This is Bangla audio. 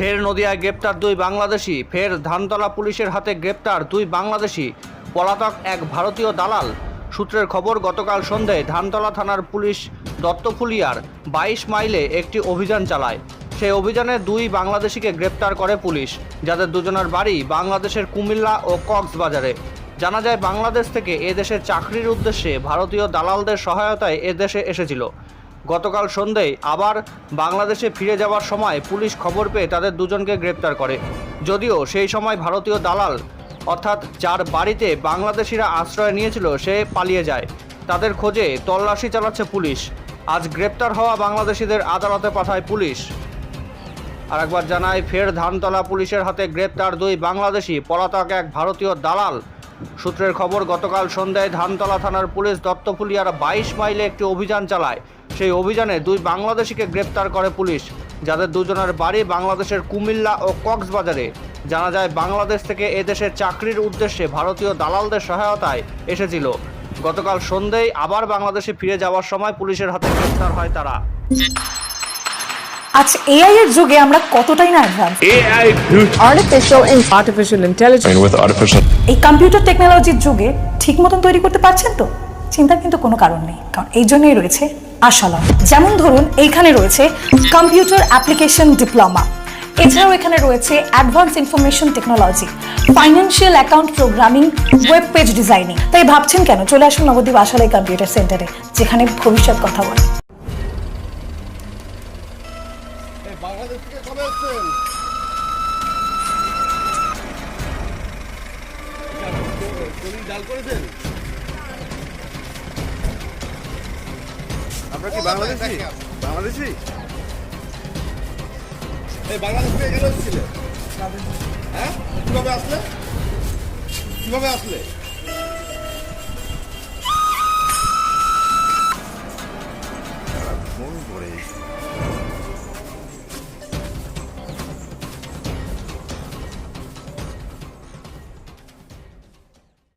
ফের নদিয়ায় গ্রেপ্তার দুই বাংলাদেশি, ফের ধানতলা পুলিশের হাতে গ্রেপ্তার দুই বাংলাদেশি। পলাতক এক ভারতীয় দালাল। সূত্রের খবর, গতকাল সন্ধ্যায় ধানতলা থানার পুলিশ দত্তফুলিয়ার বাইশ মাইলে একটি অভিযান চালায়। সেই অভিযানে দুই বাংলাদেশিকে গ্রেপ্তার করে পুলিশ, যাদের দুজনের বাড়ি বাংলাদেশের কুমিল্লা ও কক্সবাজারে। জানা যায়, বাংলাদেশ থেকে এদেশে চাকরির উদ্দেশ্যে ভারতীয় দালালদের সহায়তায় এদেশে এসেছিল। গতকাল সন্ধ্যায় আবার বাংলাদেশে ফিরে যাওয়ার সময় পুলিশ খবর পেয়ে তাদের দুজনকে গ্রেপ্তার করে। যদিও সেই সময় ভারতীয় দালাল, অর্থাৎ যার বাড়িতে বাংলাদেশিরা আশ্রয় নিয়েছিল, সে পালিয়ে যায়। তাদের খোঁজে তল্লাশি চালাচ্ছে পুলিশ। আজ গ্রেপ্তার হওয়া বাংলাদেশিদের আদালতে পাঠায় পুলিশ। আর একবার জানায়, ফের ধানতলা পুলিশের হাতে গ্রেপ্তার দুই বাংলাদেশি, পলাতক এক ভারতীয় দালাল। সূত্রের খবর, গতকাল সন্ধ্যায় ধানতলা থানার পুলিশ দত্তফুলিয়ার বাইশ মাইলে একটি অভিযান চালায়। সেই অভিযানে দুই বাংলাদেশিকে গ্রেপ্তার করে পুলিশ যাদের দুজনের বাড়ি বাংলাদেশের কুমিল্লা ও কক্সবাজারে। জানা যায় বাংলাদেশ থেকে এদেশের চাকরির উদ্দেশ্যে ভারতীয় দালালদের সহায়তায় এসেছিল। গতকাল সন্ধ্যায় আবার বাংলাদেশে ফিরে যাওয়ার সময় পুলিশের হাতে গ্রেপ্তার হয় তারা। আচ্ছা এআই এর যুগে আমরা কতটাই না advance future. Artificial in artificial intelligence. With এই কম্পিউটার টেকনোলজির যুগে ঠিক মতন তৈরি করতে পারছেন তো? চিন্তার কিন্তু কোনো কারণ নেই কারণ এই জন্যই রয়েছে আশালম যেমন ধরুন, এইখানে রয়েছে কম্পিউটার অ্যাপ্লিকেশন ডিপ্লোমা এছাড়াও এখানে রয়েছে advance information technology financial account programming web page designing তাই ভাবছেন কেন? চলে আসুন নবদ্বীপ আশালয় কম্পিউটার সেন্টারে যেখানে ভবিষ্যৎ কথা বলে। আপনার কি বাংলাদেশি? বাংলাদেশি? এই বাংলাদেশ থেকে এখানে এসেছিলে? হ্যাঁ? কীভাবে আসলে? কীভাবে আসলে? ফোন করে